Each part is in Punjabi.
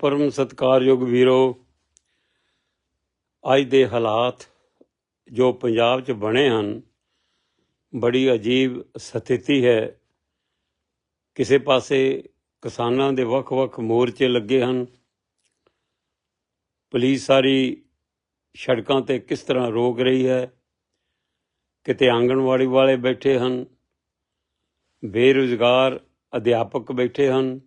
ਪਰਮ ਸਤਿਕਾਰਯੋਗ ਵੀਰੋ, ਅੱਜ ਦੇ ਹਾਲਾਤ ਜੋ ਪੰਜਾਬ 'ਚ ਬਣੇ ਹਨ, ਬੜੀ ਅਜੀਬ ਸਥਿਤੀ ਹੈ। ਕਿਸੇ ਪਾਸੇ ਕਿਸਾਨਾਂ ਦੇ ਵੱਖ-ਵੱਖ ਮੋਰਚੇ ਲੱਗੇ ਹਨ। ਪੁਲਿਸ ਸਾਰੀ ਸੜਕਾਂ ਤੇ ਕਿਸ ਤਰ੍ਹਾਂ ਰੋਕ ਰਹੀ ਹੈ? ਕਿਤੇ ਆਂਗਣਵਾੜੀ ਵਾਲੇ ਬੈਠੇ ਹਨ? ਬੇਰੁਜ਼ਗਾਰ ਅਧਿਆਪਕ ਬੈਠੇ ਹਨ?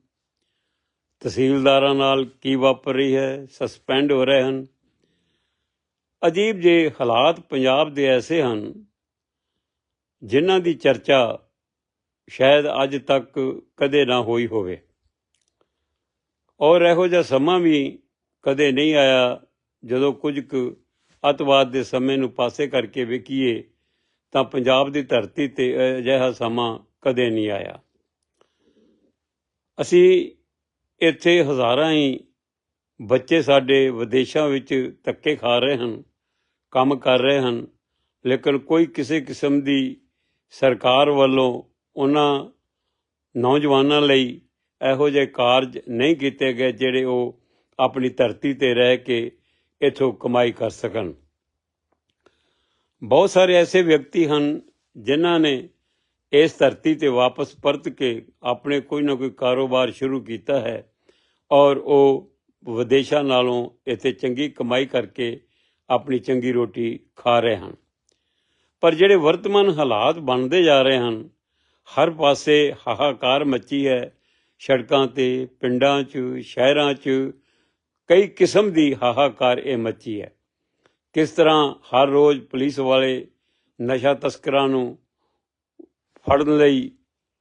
ਤਹਿਸੀਲਦਾਰਾਂ ਨਾਲ ਕੀ ਵਾਪਰ ਰਹੀ ਹੈ ਸਸਪੈਂਡ ਹੋ ਰਹੇ ਹਨ। ਅਜੀਬ ਜੇ ਹਾਲਾਤ ਪੰਜਾਬ ਦੇ ਐਸੇ ਹਨ, ਜਿਨ੍ਹਾਂ ਦੀ ਚਰਚਾ ਸ਼ਾਇਦ ਅੱਜ ਤੱਕ ਕਦੇ ਨਾ ਹੋਈ ਹੋਵੇ। ਔਰ ਇਹੋ ਜਿਹਾ ਸਮਾਂ ਵੀ ਕਦੇ ਨਹੀਂ ਆਇਆ ਜਦੋਂ ਕੁਝ ਕੁ ਅਤਵਾਦ ਦੇ ਸਮੇਂ ਨੂੰ ਪਾਸੇ ਕਰਕੇ ਵੇਖੀਏ ਤਾਂ ਪੰਜਾਬ ਦੀ ਧਰਤੀ ਤੇ ਅਜਿਹਾ ਸਮਾਂ ਕਦੇ ਨਹੀਂ ਆਇਆ। ਅਸੀਂ ਇੱਥੇ ਹਜ਼ਾਰਾਂ ਹੀ ਬੱਚੇ ਸਾਡੇ ਵਿਦੇਸ਼ਾਂ ਵਿੱਚ ਧੱਕੇ ਖਾ ਰਹੇ ਹਨ, ਕੰਮ ਕਰ ਰਹੇ ਹਨ, ਲੇਕਿਨ ਕੋਈ ਕਿਸੇ ਕਿਸਮ ਦੀ ਸਰਕਾਰ ਵੱਲੋਂ ਉਹਨਾਂ ਨੌਜਵਾਨਾਂ ਲਈ ਇਹੋ ਜਿਹੇ ਕਾਰਜ ਨਹੀਂ ਕੀਤੇ ਗਏ ਜਿਹੜੇ ਉਹ ਆਪਣੀ ਧਰਤੀ ਤੇ ਰਹਿ ਕੇ ਇਥੋਂ ਕਮਾਈ ਕਰ ਸਕਣ। ਬਹੁਤ ਸਾਰੇ ਐਸੇ ਵਿਅਕਤੀ ਹਨ ਜਿਨ੍ਹਾਂ ਨੇ ਇਸ ਧਰਤੀ ਤੇ ਵਾਪਸ ਪਰਤ ਕੇ ਆਪਣੇ ਕੋਈ ਨਾ ਕੋਈ ਕਾਰੋਬਾਰ ਸ਼ੁਰੂ ਕੀਤਾ ਹੈ। ਔਰ ਉਹ ਵਿਦੇਸ਼ਾਂ ਨਾਲੋਂ ਇੱਥੇ ਚੰਗੀ ਕਮਾਈ ਕਰਕੇ ਆਪਣੀ ਚੰਗੀ ਰੋਟੀ ਖਾ ਰਹੇ ਹਨ। ਪਰ ਜਿਹੜੇ ਵਰਤਮਾਨ ਹਾਲਾਤ ਬਣਦੇ ਜਾ ਰਹੇ ਹਨ, ਹਰ ਪਾਸੇ ਹਾਹਾਕਾਰ ਮੱਚੀ ਹੈ। ਸੜਕਾਂ ਤੇ, ਪਿੰਡਾਂ 'ਚ, ਸ਼ਹਿਰਾਂ 'ਚ ਕਈ ਕਿਸਮ ਦੀ ਹਾਹਾਕਾਰ ਇਹ ਮੱਚੀ ਹੈ। ਕਿਸ ਤਰ੍ਹਾਂ ਹਰ ਰੋਜ਼ ਪੁਲਿਸ ਵਾਲੇ ਨਸ਼ਾ ਤਸਕਰਾਂ ਨੂੰ ਫੜਨ ਲਈ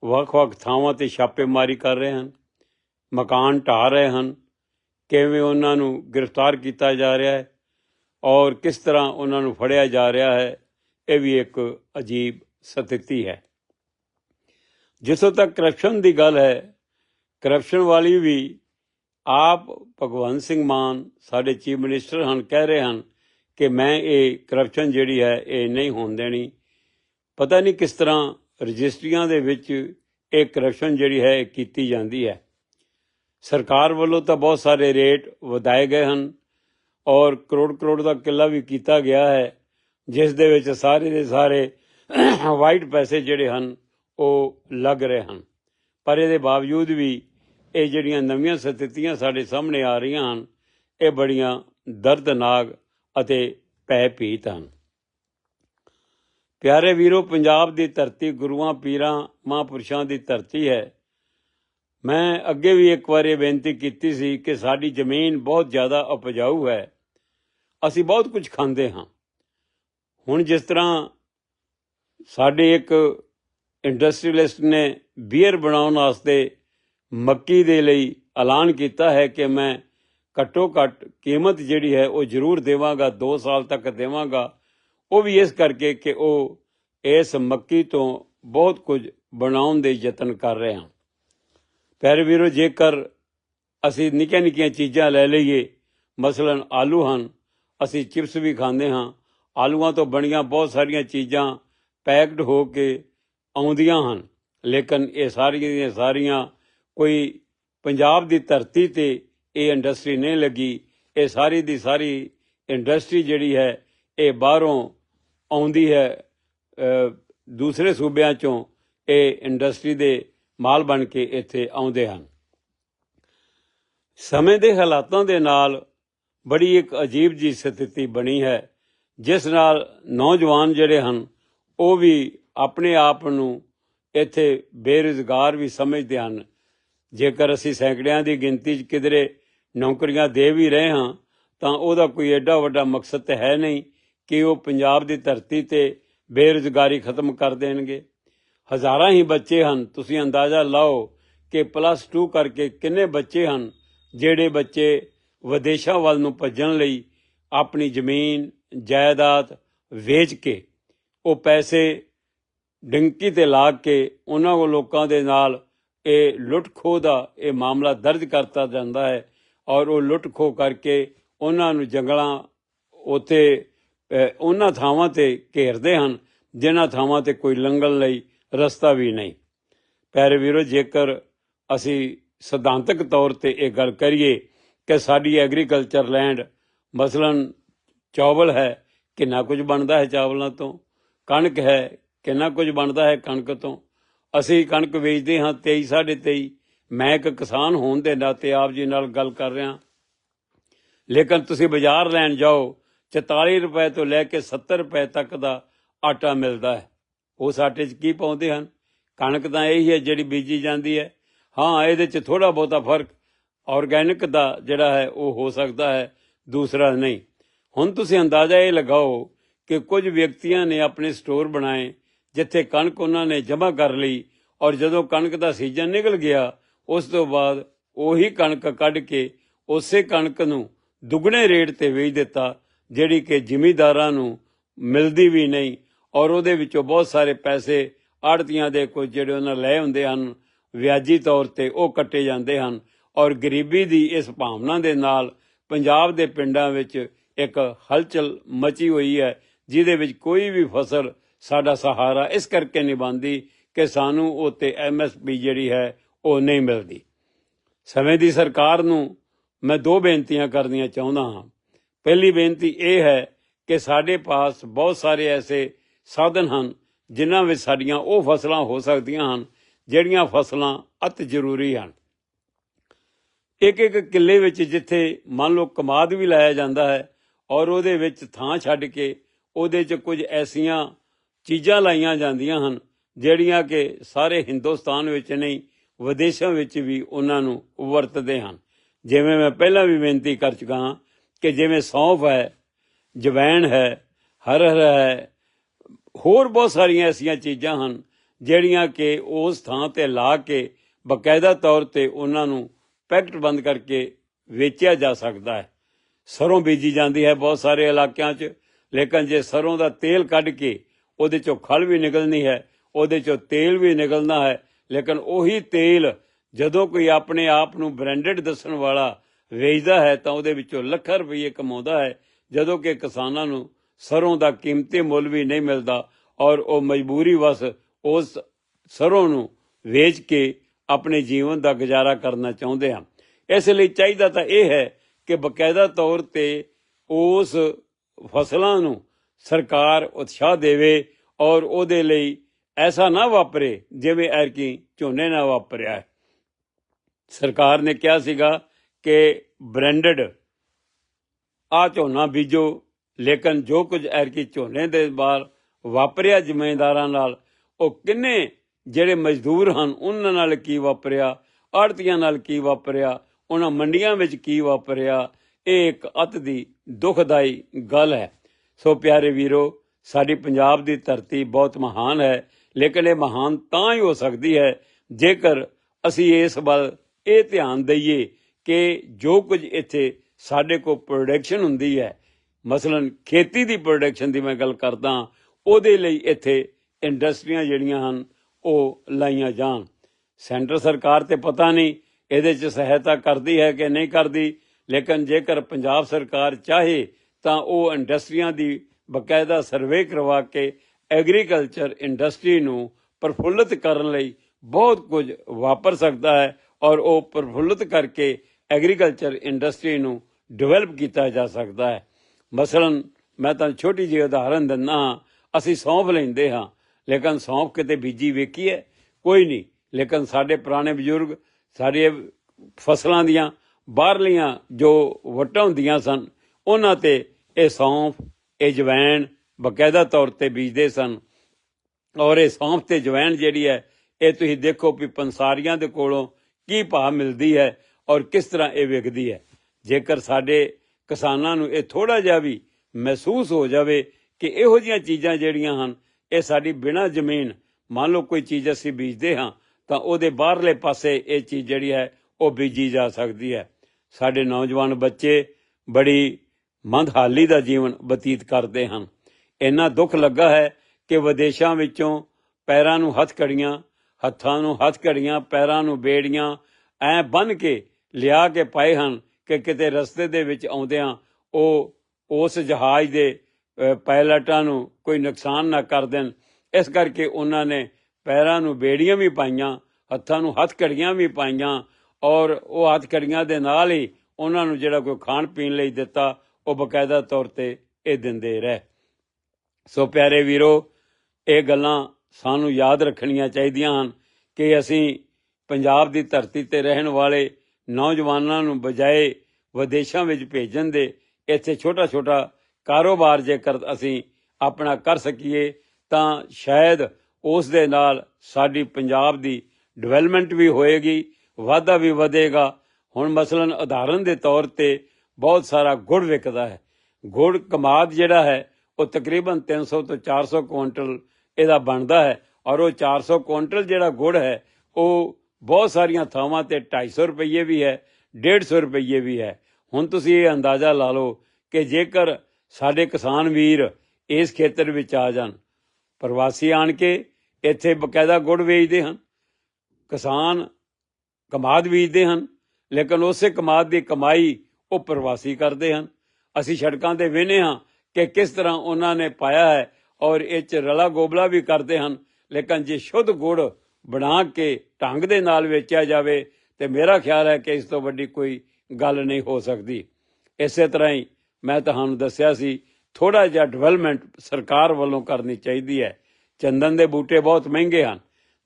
ਵੱਖ-ਵੱਖ ਥਾਵਾਂ ਤੇ ਛਾਪੇਮਾਰੀ ਕਰ ਰਹੇ ਹਨ ਮਕਾਨ ਢਾਹ ਰਹੇ ਹਨ। ਕਿਵੇਂ ਉਹਨਾਂ ਨੂੰ ਗ੍ਰਿਫਤਾਰ ਕੀਤਾ ਜਾ ਰਿਹਾ ਹੈ ਔਰ ਕਿਸ ਤਰ੍ਹਾਂ ਉਹਨਾਂ ਨੂੰ ਫੜਿਆ ਜਾ ਰਿਹਾ ਹੈ, ਇਹ ਵੀ ਇੱਕ ਅਜੀਬ ਸਥਿਤੀ ਹੈ। ਜਿੱਥੋਂ ਤੱਕ ਕਰਪਸ਼ਨ ਦੀ ਗੱਲ ਹੈ ਕਰਪਸ਼ਨ ਵਾਲੀ ਵੀ ਆਪ ਭਗਵੰਤ ਸਿੰਘ ਮਾਨ ਸਾਡੇ ਚੀਫ ਮਿਨਿਸਟਰ ਹਨ, ਕਹਿ ਰਹੇ ਹਨ ਕਿ ਮੈਂ ਇਹ ਕਰਪਸ਼ਨ ਜਿਹੜੀ ਹੈ, ਇਹ ਨਹੀਂ ਹੋਣ ਦੇਣੀ। ਪਤਾ ਨਹੀਂ ਕਿਸ ਤਰ੍ਹਾਂ ਰਜਿਸਟਰੀਆਂ ਦੇ ਵਿੱਚ ਇਹ ਕਰਪਸ਼ਨ ਜਿਹੜੀ ਹੈ, ਇਹ ਕੀਤੀ ਜਾਂਦੀ ਹੈ। ਸਰਕਾਰ ਵੱਲੋਂ ਤਾਂ ਬਹੁਤ ਸਾਰੇ ਰੇਟ ਵਧਾਏ ਗਏ ਹਨ ਔਰ ਕਰੋੜ ਕਰੋੜ ਦਾ ਕਿੱਲਾ ਵੀ ਕੀਤਾ ਗਿਆ ਹੈ, ਜਿਸ ਦੇ ਵਿੱਚ ਸਾਰੇ ਦੇ ਸਾਰੇ ਵਾਈਟ ਪੈਸੇ ਜਿਹੜੇ ਹਨ, ਉਹ ਲੱਗ ਰਹੇ ਹਨ। ਪਰ ਇਹਦੇ ਬਾਵਜੂਦ ਵੀ ਇਹ ਜਿਹੜੀਆਂ ਨਵੀਆਂ ਸਥਿਤੀਆਂ ਸਾਡੇ ਸਾਹਮਣੇ ਆ ਰਹੀਆਂ ਹਨ, ਇਹ ਬੜੀਆਂ ਦਰਦਨਾਕ ਅਤੇ ਭੈ ਭੀਤ ਹਨ। ਪਿਆਰੇ ਵੀਰੋ, ਪੰਜਾਬ ਦੀ ਧਰਤੀ ਗੁਰੂਆਂ, ਪੀਰਾਂ, ਮਹਾਂਪੁਰਸ਼ਾਂ ਦੀ ਧਰਤੀ ਹੈ। ਮੈਂ ਅੱਗੇ ਵੀ ਇੱਕ ਵਾਰ ਇਹ ਬੇਨਤੀ ਕੀਤੀ ਸੀ ਕਿ ਸਾਡੀ ਜ਼ਮੀਨ ਬਹੁਤ ਜ਼ਿਆਦਾ ਉਪਜਾਊ ਹੈ। ਅਸੀਂ ਬਹੁਤ ਕੁਝ ਖਾਂਦੇ ਹਾਂ। ਹੁਣ ਜਿਸ ਤਰ੍ਹਾਂ ਸਾਡੇ ਇੱਕ ਇੰਡਸਟਰੀਅਲਿਸਟ ਨੇ ਬੀਅਰ ਬਣਾਉਣ ਵਾਸਤੇ ਮੱਕੀ ਦੇ ਲਈ ਐਲਾਨ ਕੀਤਾ ਹੈ ਕਿ ਮੈਂ ਘੱਟੋ ਘੱਟ ਕੀਮਤ ਜਿਹੜੀ ਹੈ ਉਹ ਜ਼ਰੂਰ ਦੇਵਾਂਗਾ 2 ਸਾਲ ਤੱਕ ਦੇਵਾਂਗਾ। ਉਹ ਵੀ ਇਸ ਕਰਕੇ ਕਿ ਉਹ ਇਸ ਮੱਕੀ ਤੋਂ ਬਹੁਤ ਕੁਝ ਬਣਾਉਣ ਦੇ ਯਤਨ ਕਰ ਰਹੇ ਹਨ। ਪਿਆਰੇ ਵੀਰੋ, ਜੇਕਰ ਅਸੀਂ ਨਿੱਕੀਆਂ ਨਿੱਕੀਆਂ ਚੀਜ਼ਾਂ ਲੈ ਲਈਏ, ਮਸਲਨ ਆਲੂ ਹਨ, ਅਸੀਂ ਚਿਪਸ ਵੀ ਖਾਂਦੇ ਹਾਂ, ਆਲੂਆਂ ਤੋਂ ਬਣੀਆਂ ਬਹੁਤ ਸਾਰੀਆਂ ਚੀਜ਼ਾਂ ਪੈਕਡ ਹੋ ਕੇ ਆਉਂਦੀਆਂ ਹਨ, ਲੇਕਿਨ ਇਹ ਸਾਰੀਆਂ ਦੀਆਂ ਸਾਰੀਆਂ ਕੋਈ ਪੰਜਾਬ ਦੀ ਧਰਤੀ ਤੇ ਇਹ ਇੰਡਸਟਰੀ ਨਹੀਂ ਲੱਗੀ, ਇਹ ਸਾਰੀ ਦੀ ਸਾਰੀ ਇੰਡਸਟਰੀ ਜਿਹੜੀ ਹੈ, ਇਹ ਬਾਹਰੋਂ ਆਉਂਦੀ ਹੈ ਦੂਸਰੇ ਸੂਬਿਆਂ ਚੋਂ ਇਹ ਇੰਡਸਟਰੀ ਦੇ ਮਾਲ ਬਣ ਕੇ ਇੱਥੇ ਆਉਂਦੇ ਹਨ। ਸਮੇਂ ਦੇ ਹਾਲਾਤਾਂ ਦੇ ਨਾਲ ਬੜੀ ਇੱਕ ਅਜੀਬ ਜੀ ਸਥਿਤੀ ਬਣੀ ਹੈ, ਜਿਸ ਨਾਲ ਨੌਜਵਾਨ ਜਿਹੜੇ ਹਨ, ਉਹ ਵੀ ਆਪਣੇ ਆਪ ਨੂੰ ਇੱਥੇ ਬੇਰੁਜ਼ਗਾਰ ਵੀ ਸਮਝਦੇ ਹਨ। ਜੇਕਰ ਅਸੀਂ ਸੈਂਕੜਿਆਂ ਦੀ ਗਿਣਤੀ 'ਚ ਕਿਧਰੇ ਨੌਕਰੀਆਂ ਦੇ ਵੀ ਰਹੇ ਹਾਂ, ਤਾਂ ਉਹਦਾ ਕੋਈ ਐਡਾ ਵੱਡਾ ਮਕਸਦ ਹੈ ਨਹੀਂ ਕਿ ਉਹ ਪੰਜਾਬ ਦੀ ਧਰਤੀ ਤੇ ਬੇਰੁਜ਼ਗਾਰੀ ਖਤਮ ਕਰ ਦੇਣਗੇ। ਹਜ਼ਾਰਾਂ ਹੀ ਬੱਚੇ ਹਨ। ਤੁਸੀਂ ਅੰਦਾਜ਼ਾ ਲਾਓ ਕਿ ਪਲੱਸ 2 ਕਰਕੇ ਕਿੰਨੇ ਬੱਚੇ ਹਨ, ਜਿਹੜੇ ਬੱਚੇ ਵਿਦੇਸ਼ਾਂ ਵੱਲ ਨੂੰ ਭੱਜਣ ਲਈ ਆਪਣੀ ਜ਼ਮੀਨ, ਜਾਇਦਾਦ ਵੇਚ ਕੇ, ਉਹ ਪੈਸੇ ਡਿੰਕੀ ਤੇ ਲਾ ਕੇ ਉਹਨਾਂ ਕੋ ਲੋਕਾਂ ਦੇ ਨਾਲ ਇਹ ਲੁੱਟ ਖੋਹ ਦਾ ਇਹ ਮਾਮਲਾ ਦਰਜ ਕਰਤਾ ਜਾਂਦਾ ਹੈ ਔਰ ਉਹ ਲੁੱਟ ਖੋਹ ਕਰਕੇ ਉਹਨਾਂ ਨੂੰ ਜੰਗਲਾਂ ਉਥੇ ਉਹਨਾਂ ਥਾਵਾਂ ਤੇ ਘੇਰਦੇ ਹਨ, ਜਿਨ੍ਹਾਂ ਥਾਵਾਂ ਤੇ ਕੋਈ ਲੰਘਣ ਲਈ ਰਸਤਾ ਵੀ ਨਹੀਂ। ਪਿਆਰੇ ਵੀਰੋ, ਜੇਕਰ ਅਸੀਂ ਸਿਧਾਂਤਕ ਤੌਰ ਤੇ ਇਹ ਗੱਲ ਕਰੀਏ ਕਿ ਸਾਡੀ ਐਗਰੀਕਲਚਰ ਲੈਂਡ ਮਸਲਨ ਚਾਵਲ ਹੈ ਕਿੰਨਾ ਕੁਝ ਬਣਦਾ ਹੈ ਚਾਵਲਾਂ ਤੋਂ, ਕਣਕ ਹੈ ਕਿੰਨਾ ਕੁਝ ਬਣਦਾ ਹੈ ਕਣਕ ਤੋਂ, ਅਸੀਂ ਕਣਕ ਵੇਚਦੇ ਹਾਂ 23 23.5 ਮੈਂ ਇੱਕ ਕਿਸਾਨ ਹੋਣ ਦੇ ਨਾਤੇ ਆਪ ਜੀ ਨਾਲ ਗੱਲ ਕਰ ਰਿਹਾ। ਲੇਕਿਨ ਤੁਸੀਂ ਬਾਜ਼ਾਰ ਲੈਣ ਜਾਓ 44 ਰੁਪਏ ਤੋਂ ਲੈ ਕੇ 70 ਰੁਪਏ ਤੱਕ ਦਾ ਆਟਾ ਮਿਲਦਾ ਹੈ। ਉਹ ਆਟੇ 'ਚ ਕੀ ਪਾਉਂਦੇ ਹਨ? ਕਣਕ ਤਾਂ ਇਹੀ ਹੈ ਜਿਹੜੀ ਬੀਜੀ ਜਾਂਦੀ ਹੈ। ਹਾਂ, ਇਹਦੇ 'ਚ ਥੋੜਾ ਬਹੁਤਾ ਫ਼ਰਕ ਆਰਗੈਨਿਕ ਦਾ ਜਿਹੜਾ ਹੈ, ਉਹ ਹੋ ਸਕਦਾ ਹੈ, ਦੂਸਰਾ ਨਹੀਂ। ਹੁਣ ਤੁਸੀਂ ਅੰਦਾਜ਼ਾ ਇਹ ਲਗਾਓ ਕਿ ਕੁਝ ਵਿਅਕਤੀਆਂ ਨੇ ਆਪਣੇ ਸਟੋਰ ਬਣਾਏ, ਜਿੱਥੇ ਕਣਕ ਉਹਨਾਂ ਨੇ ਜਮ੍ਹਾਂ ਕਰ ਲਈ ਔਰ ਜਦੋਂ ਕਣਕ ਦਾ ਸੀਜ਼ਨ ਨਿਕਲ ਗਿਆ, ਉਸ ਤੋਂ ਬਾਅਦ ਉਹੀ ਕਣਕ ਕੱਢ ਕੇ ਉਸੇ ਕਣਕ ਨੂੰ ਦੁੱਗਣੇ ਰੇਟ ਤੇ ਵੇਚ ਦਿੱਤਾ, ਜਿਹੜੀ ਕਿ ਜ਼ਿਮੀਦਾਰਾਂ ਨੂੰ ਮਿਲਦੀ ਵੀ ਨਹੀਂ ਔਰ ਉਹਦੇ ਵਿੱਚੋਂ ਬਹੁਤ ਸਾਰੇ ਪੈਸੇ ਆੜਤੀਆਂ ਦੇ ਕੁਝ ਜਿਹੜੇ ਉਹਨਾਂ ਲਏ ਹੁੰਦੇ ਹਨ, ਵਿਆਜੀ ਤੌਰ ਤੇ ਉਹ ਕੱਟੇ ਜਾਂਦੇ ਹਨ ਔਰ ਗਰੀਬੀ ਦੀ ਇਸ ਭਾਵਨਾ ਦੇ ਨਾਲ ਪੰਜਾਬ ਦੇ ਪਿੰਡਾਂ ਵਿੱਚ ਇੱਕ ਹਲਚਲ ਮਚੀ ਹੋਈ ਹੈ, ਜਿਹਦੇ ਵਿੱਚ ਕੋਈ ਵੀ ਫਸਲ ਸਾਡਾ ਸਹਾਰਾ ਇਸ ਕਰਕੇ ਨਹੀਂ ਬਣਦੀ ਕਿ ਸਾਨੂੰ ਉਹ ਤੇ ਐਮਐਸਪੀ ਜਿਹੜੀ ਹੈ ਉਹ ਨਹੀਂ ਮਿਲਦੀ। ਸਮੇਂ ਦੀ ਸਰਕਾਰ ਨੂੰ ਮੈਂ ਦੋ ਬੇਨਤੀਆਂ ਕਰਨੀਆਂ ਚਾਹੁੰਦਾ ਹਾਂ। ਪਹਿਲੀ ਬੇਨਤੀ ਇਹ ਹੈ ਕਿ ਸਾਡੇ ਪਾਸ ਬਹੁਤ ਸਾਰੇ ਐਸੇ ਸਾਧਨ ਹਨ, ਜਿਨ੍ਹਾਂ ਵਿੱਚ ਸਾਡੀਆਂ ਉਹ ਫਸਲਾਂ ਹੋ ਸਕਦੀਆਂ ਹਨ, ਜਿਹੜੀਆਂ ਫਸਲਾਂ ਅਤ ਜ਼ਰੂਰੀ ਹਨ। ਇੱਕ ਇੱਕ ਕਿੱਲੇ ਵਿੱਚ ਜਿੱਥੇ ਮੰਨ ਲਓ ਕਮਾਦ ਵੀ ਲਾਇਆ ਜਾਂਦਾ ਹੈ, ਔਰ ਉਹਦੇ ਵਿੱਚ ਥਾਂ ਛੱਡ ਕੇ ਉਹਦੇ 'ਚ ਕੁਝ ਐਸੀਆਂ ਚੀਜ਼ਾਂ ਲਾਈਆਂ ਜਾਂਦੀਆਂ ਹਨ, ਜਿਹੜੀਆਂ ਕਿ ਸਾਰੇ ਹਿੰਦੁਸਤਾਨ ਵਿੱਚ ਨਹੀਂ, ਵਿਦੇਸ਼ਾਂ ਵਿੱਚ ਵੀ ਉਹਨਾਂ ਨੂੰ ਵਰਤਦੇ ਹਨ। ਜਿਵੇਂ ਮੈਂ ਪਹਿਲਾਂ ਵੀ ਬੇਨਤੀ ਕਰ ਚੁੱਕਾ ਹਾਂ ਕਿ ਜਿਵੇਂ ਸੌਂਫ ਹੈ, ਜਵੈਣ ਹੈ, ਹਰਹਰ ਹੈ ਹੋਰ ਬਹੁਤ ਸਾਰੀਆਂ ਐਸੀਆਂ ਚੀਜ਼ਾਂ ਹਨ ਜਿਹੜੀਆਂ ਕਿ ਉਸ ਥਾਂ ਤੇ ਲਾ ਕੇ ਬਕਾਇਦਾ ਤੌਰ ਤੇ ਉਹਨਾਂ ਨੂੰ ਪੈਕਟ ਬੰਦ ਕਰਕੇ ਵੇਚਿਆ ਜਾ ਸਕਦਾ ਹੈ। ਸਰੋਂ ਬੀਜੀ ਜਾਂਦੀ ਹੈ ਬਹੁਤ ਸਾਰੇ ਇਲਾਕਿਆਂ 'ਚ, ਲੇਕਿਨ ਜੇ ਸਰੋਂ ਦਾ ਤੇਲ ਕੱਢ ਕੇ ਉਹਦੇ 'ਚੋਂ ਖਲ ਵੀ ਨਿਕਲਣੀ ਹੈ, ਉਹਦੇ 'ਚੋਂ ਤੇਲ ਵੀ ਨਿਕਲਣਾ ਹੈ, ਲੇਕਿਨ ਉਹੀ ਤੇਲ ਜਦੋਂ ਕੋਈ ਆਪਣੇ ਆਪ ਨੂੰ ਬ੍ਰਾਂਡਡ ਦੱਸਣ ਵਾਲਾ ਵੇਚਦਾ ਹੈ ਤਾਂ ਉਹਦੇ ਵਿੱਚੋਂ ਲੱਖਾਂ ਰੁਪਏ ਕਮਾਉਂਦਾ ਹੈ, ਜਦੋਂ ਕਿ ਕਿਸਾਨਾਂ ਨੂੰ ਸਰੋਂ ਦਾ ਕੀਮਤੀ ਮੁੱਲ ਵੀ ਨਹੀਂ ਮਿਲਦਾ ਔਰ ਉਹ ਮਜਬੂਰੀ ਵਸ ਉਸ ਸਰੋਂ ਨੂੰ ਵੇਚ ਕੇ ਆਪਣੇ ਜੀਵਨ ਦਾ ਗੁਜ਼ਾਰਾ ਕਰਨਾ ਚਾਹੁੰਦੇ ਹਨ। ਇਸ ਲਈ ਚਾਹੀਦਾ ਤਾਂ ਇਹ ਹੈ ਕਿ ਬਕਾਇਦਾ ਤੌਰ ਤੇ ਉਸ ਫਸਲਾਂ ਨੂੰ ਸਰਕਾਰ ਉਤਸ਼ਾਹ ਦੇਵੇ ਔਰ ਉਹਦੇ ਲਈ ਐਸਾ ਨਾ ਵਾਪਰੇ ਜਿਵੇਂ ਐਰਕੀ ਝੋਨੇ ਨਾਲ ਵਾਪਰਿਆ ਹੈ। ਸਰਕਾਰ ਨੇ ਕਿਹਾ ਸੀਗਾ ਕਿ ਬ੍ਰਾਂਡਡ ਆ ਝੋਨਾ ਬੀਜੋ ਲੇਕਿਨ ਜੋ ਕੁਝ ਐਰਕੀ ਝੋਨੇ ਦੇ ਬਾਅਦ ਵਾਪਰਿਆ ਜ਼ਿਮੀਂਦਾਰਾਂ ਨਾਲ, ਉਹ ਕਿੰਨੇ ਜਿਹੜੇ ਮਜ਼ਦੂਰ ਹਨ, ਉਹਨਾਂ ਨਾਲ ਕੀ ਵਾਪਰਿਆ, ਆੜਤੀਆਂ ਨਾਲ ਕੀ ਵਾਪਰਿਆ, ਉਹਨਾਂ ਮੰਡੀਆਂ ਵਿੱਚ ਕੀ ਵਾਪਰਿਆ, ਇਹ ਇੱਕ ਅਤ ਦੀ ਦੁਖਦਾਈ ਗੱਲ ਹੈ। ਸੋ ਪਿਆਰੇ ਵੀਰੋ, ਸਾਡੀ ਪੰਜਾਬ ਦੀ ਧਰਤੀ ਬਹੁਤ ਮਹਾਨ ਹੈ, ਲੇਕਿਨ ਇਹ ਮਹਾਨ ਤਾਂ ਹੀ ਹੋ ਸਕਦੀ ਹੈ, ਜੇਕਰ ਅਸੀਂ ਇਸ ਵੱਲ ਇਹ ਧਿਆਨ ਦਈਏ ਕਿ ਜੋ ਕੁਝ ਇੱਥੇ ਸਾਡੇ ਕੋਲ ਪ੍ਰੋਡਕਸ਼ਨ ਹੁੰਦੀ ਹੈ ਮਸਲਨ ਖੇਤੀ ਦੀ ਪ੍ਰੋਡਕਸ਼ਨ ਦੀ ਮੈਂ ਗੱਲ ਕਰਦਾ, ਉਹਦੇ ਲਈ ਇੱਥੇ ਇੰਡਸਟਰੀਆਂ ਜਿਹੜੀਆਂ ਹਨ, ਉਹ ਲਾਈਆਂ ਜਾਣ। ਸੈਂਟਰ ਸਰਕਾਰ ਤੇ ਪਤਾ ਨਹੀਂ ਇਹਦੇ 'ਚ ਸਹਾਇਤਾ ਕਰਦੀ ਹੈ ਕਿ ਨਹੀਂ ਕਰਦੀ, ਲੇਕਿਨ ਜੇਕਰ ਪੰਜਾਬ ਸਰਕਾਰ ਚਾਹੇ ਤਾਂ ਉਹ ਇੰਡਸਟਰੀਆਂ ਦੀ ਬਕਾਇਦਾ ਸਰਵੇ ਕਰਵਾ ਕੇ ਐਗਰੀਕਲਚਰ ਇੰਡਸਟਰੀ ਨੂੰ ਪ੍ਰਫੁੱਲਤ ਕਰਨ ਲਈ ਬਹੁਤ ਕੁਝ ਵਾਪਰ ਸਕਦਾ ਹੈ ਔਰ ਉਹ ਪ੍ਰਫੁੱਲਤ ਕਰਕੇ ਐਗਰੀਕਲਚਰ ਇੰਡਸਟਰੀ ਨੂੰ ਡਿਵੈਲਪ ਕੀਤਾ ਜਾ ਸਕਦਾ ਹੈ। ਮਸਲਨ, ਮੈਂ ਤਾਂ ਛੋਟੀ ਜਿਹੀ ਉਦਾਹਰਨ ਦਿੰਦਾ ਹਾਂ, ਅਸੀਂ ਸੌਂਫ ਲੈਂਦੇ ਹਾਂ, ਲੇਕਿਨ ਸੌਂਫ ਕਿਤੇ ਬੀਜੀ ਵੇਖੀ ਹੈ? ਕੋਈ ਨਹੀਂ, ਲੇਕਿਨ ਸਾਡੇ ਪੁਰਾਣੇ ਬਜ਼ੁਰਗ ਸਾਡੇ ਫਸਲਾਂ ਦੀਆਂ ਬਾਹਰਲੀਆਂ ਜੋ ਵਟਾਂ ਹੁੰਦੀਆਂ ਸਨ, ਉਹਨਾਂ ਤੇ ਇਹ ਸੌਂਫ, ਇਹ ਜਵੈਣ ਬਕਾਇਦਾ ਤੌਰ ਤੇ ਬੀਜਦੇ ਸਨ। ਔਰ ਇਹ ਸੌਂਫ ਤੇ ਜਵੈਣ ਜਿਹੜੀ ਹੈ, ਇਹ ਤੁਸੀਂ ਦੇਖੋ ਵੀ ਪੰਸਾਰੀਆਂ ਦੇ ਕੋਲੋਂ ਕੀ ਭਾਅ ਮਿਲਦੀ ਹੈ ਔਰ ਕਿਸ ਤਰ੍ਹਾਂ ਇਹ ਵਿਕਦੀ ਹੈ। ਜੇਕਰ ਸਾਡੇ ਕਿਸਾਨਾਂ ਨੂੰ ਇਹ ਥੋੜਾ ਜਿਹਾ ਵੀ ਮਹਿਸੂਸ ਹੋ ਜਾਵੇ ਕਿ ਇਹੋ ਜਿਹੀਆਂ ਚੀਜ਼ਾਂ ਜਿਹੜੀਆਂ ਹਨ, ਇਹ ਸਾਡੀ ਬਿਨਾਂ ਜ਼ਮੀਨ, ਮੰਨ ਲਓ ਕੋਈ ਚੀਜ਼ ਅਸੀਂ ਬੀਜਦੇ ਹਾਂ, ਤਾਂ ਉਹਦੇ ਬਾਹਰਲੇ ਪਾਸੇ ਇਹ ਚੀਜ਼ ਜਿਹੜੀ ਹੈ, ਉਹ ਬੀਜੀ ਜਾ ਸਕਦੀ ਹੈ। ਸਾਡੇ ਨੌਜਵਾਨ ਬੱਚੇ ਬੜੀ ਮੰਦਹਾਲੀ ਦਾ ਜੀਵਨ ਬਤੀਤ ਕਰਦੇ ਹਨ। ਇੰਨਾ ਦੁੱਖ ਲੱਗਾ ਹੈ ਕਿ ਵਿਦੇਸ਼ਾਂ ਵਿੱਚੋਂ ਪੈਰਾਂ ਨੂੰ ਹੱਥ ਕੜੀਆਂ ਹੱਥਾਂ ਨੂੰ ਹੱਥ ਕੜੀਆਂ ਪੈਰਾਂ ਨੂੰ ਬੇੜੀਆਂ, ਐ ਬੰਨ ਕੇ ਲਿਆ ਕੇ ਪਾਏ ਹਨ ਕਿ ਕਿਤੇ ਰਸਤੇ ਦੇ ਵਿੱਚ ਆਉਂਦਿਆਂ ਉਹ ਉਸ ਜਹਾਜ਼ ਦੇ ਪਾਇਲਟਾਂ ਨੂੰ ਕੋਈ ਨੁਕਸਾਨ ਨਾ ਕਰ ਦੇਣ। ਇਸ ਕਰਕੇ ਉਹਨਾਂ ਨੇ ਪੈਰਾਂ ਨੂੰ ਬੇੜੀਆਂ ਵੀ ਪਾਈਆਂ, ਹੱਥਾਂ ਨੂੰ ਹੱਥ ਕੜੀਆਂ ਵੀ ਪਾਈਆਂ ਔਰ ਉਹ ਹੱਥਕੜੀਆਂ ਦੇ ਨਾਲ ਹੀ ਉਹਨਾਂ ਨੂੰ ਜਿਹੜਾ ਕੋਈ ਖਾਣ ਪੀਣ ਲਈ ਦਿੱਤਾ, ਉਹ ਬਕਾਇਦਾ ਤੌਰ ਤੇ ਇਹ ਦਿੰਦੇ ਰਹੇ। ਸੋ ਪਿਆਰੇ ਵੀਰੋ, ਇਹ ਗੱਲਾਂ ਸਾਨੂੰ ਯਾਦ ਰੱਖਣੀਆਂ ਚਾਹੀਦੀਆਂ ਹਨ ਕਿ ਅਸੀਂ ਪੰਜਾਬ ਦੀ ਧਰਤੀ ਤੇ ਰਹਿਣ ਵਾਲੇ ਨੌਜਵਾਨਾਂ ਨੂੰ ਬਜਾਏ ਵਿਦੇਸ਼ਾਂ ਵਿੱਚ ਭੇਜਣ ਦੇ ਇੱਥੇ ਛੋਟਾ ਛੋਟਾ ਕਾਰੋਬਾਰ ਜੇਕਰ ਅਸੀਂ ਆਪਣਾ ਕਰ ਸਕੀਏ, ਤਾਂ ਸ਼ਾਇਦ ਉਸ ਦੇ ਨਾਲ ਸਾਡੀ ਪੰਜਾਬ ਦੀ ਡਿਵੈਲਪਮੈਂਟ ਵੀ ਹੋਏਗੀ, ਵਾਧਾ ਵੀ ਵਧੇਗਾ। ਹੁਣ ਮਸਲਨ ਉਦਾਹਰਨ ਦੇ ਤੌਰ ਤੇ ਬਹੁਤ ਸਾਰਾ ਗੁੜ ਵਿਕਦਾ ਹੈ। ਗੁੜ ਕਮਾਦ ਜਿਹੜਾ ਹੈ, ਉਹ ਤਕਰੀਬਨ 300 ਤੋਂ 400 ਕੁਇੰਟਲ ਇਹਦਾ ਬਣਦਾ ਹੈ ਔਰ ਉਹ 400 ਕੁਇੰਟਲ ਜਿਹੜਾ ਗੁੜ ਹੈ, ਉਹ ਬਹੁਤ ਸਾਰੀਆਂ ਥਾਵਾਂ ਤੇ 250 ਰੁਪਏ ਵੀ ਹੈ 150 ਰੁਪਏ ਵੀ ਹੈ। ਹੁਣ ਤੁਸੀਂ ਇਹ ਅੰਦਾਜ਼ਾ ਲਾ ਲਓ ਕਿ ਜੇਕਰ ਸਾਡੇ ਕਿਸਾਨ ਵੀਰ ਇਸ ਖੇਤਰ ਵਿੱਚ ਆ ਜਾਣ, ਪ੍ਰਵਾਸੀ ਆਣ ਕੇ ਇੱਥੇ ਬਕਾਇਦਾ ਗੁੜ ਵੇਚਦੇ ਹਨ, ਕਿਸਾਨ ਕਮਾਦ ਬੀਜਦੇ ਹਨ, ਲੇਕਿਨ ਉਸੇ ਕਮਾਦ ਦੀ ਕਮਾਈ ਉਹ ਪ੍ਰਵਾਸੀ ਕਰਦੇ ਹਨ। ਅਸੀਂ ਸੜਕਾਂ ਤੇ ਵੇਖਦੇ ਹਾਂ ਕਿ ਕਿਸ ਤਰ੍ਹਾਂ ਉਹਨਾਂ ਨੇ ਪਾਇਆ ਹੈ ਔਰ ਇਹ ਚ ਰਲਾ ਗੋਬਲਾ ਵੀ ਕਰਦੇ ਹਨ, ਲੇਕਿਨ ਜੇ ਸ਼ੁੱਧ ਗੁੜ ਬਣਾ ਕੇ ਢੰਗ ਦੇ ਨਾਲ ਵੇਚਿਆ ਜਾਵੇ ਤੇ ਮੇਰਾ ਖਿਆਲ ਹੈ ਕਿ ਇਸ ਤੋਂ ਵੱਡੀ ਕੋਈ ਗੱਲ ਨਹੀਂ ਹੋ ਸਕਦੀ। ਇਸੇ ਤਰ੍ਹਾਂ ਹੀ ਮੈਂ ਤੁਹਾਨੂੰ ਦੱਸਿਆ ਸੀ ਥੋੜਾ ਜਿਹਾ ਡਿਵੈਲਪਮੈਂਟ ਸਰਕਾਰ ਵੱਲੋਂ ਕਰਨੀ ਚਾਹੀਦੀ ਹੈ। ਚੰਦਨ ਦੇ ਬੂਟੇ ਬਹੁਤ ਮਹਿੰਗੇ ਹਨ।